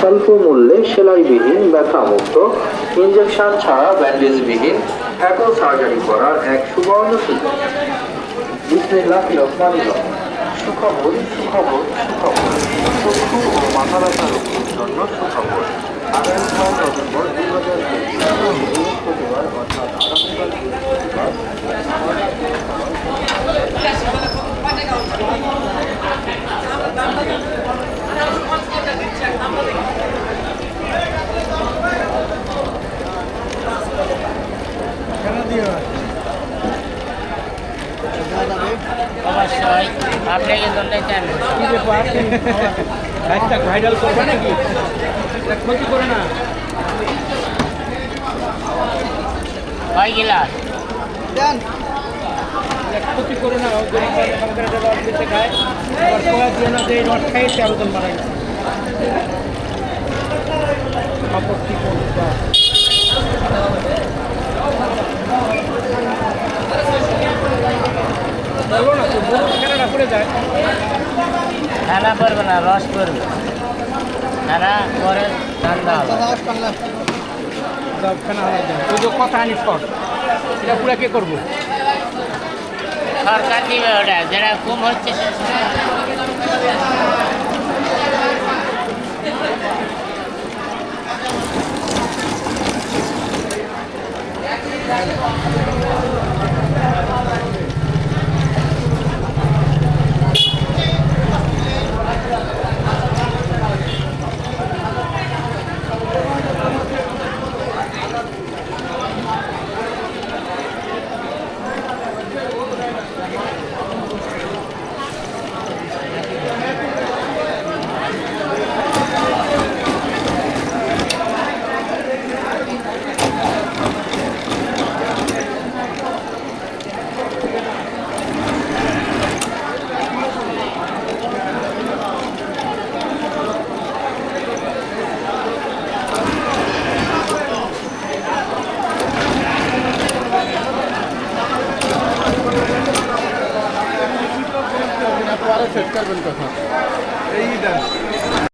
স্বল্প মূল্যে সেলাইবিহীন ব্যথামুক্ত ইঞ্জেকশন ছাড়া ব্যান্ডেজবিহীন হ্যাকো সার্জারি করার এক সুবর্ণ সুযোগ। বিসমিল্লাহ রহমানির রহিম সুখবর সুখবর সুখবর। চক্ষু ও মাথা ব্যথা রোগীর জন্য সুখবর। আগামী ছয় নভেম্বর দুই হাজার বৃহস্পতিবার অর্থাৎ আগামীকাল বৃহস্পতিবার অবশ্যই আপনি কিন্তু চান গাছটা ভাইরাল করবে নাকি? এটা ক্ষতি করে না। কয় গিলাস? এটা ক্ষতি করে না গরিব খায় পোয়া যে রড খাই মারা গেছে আপত্তি করতে যায়। খানা পড়বে না রস পড়বে খানা পরে ঠান্ডা হবে। যাও কেনা যায় তুই তো কথা এটা পুরা কে করব? সরকার দিবে ওটা যেটা কম হচ্ছে কারে সেট করবেন কথা। এই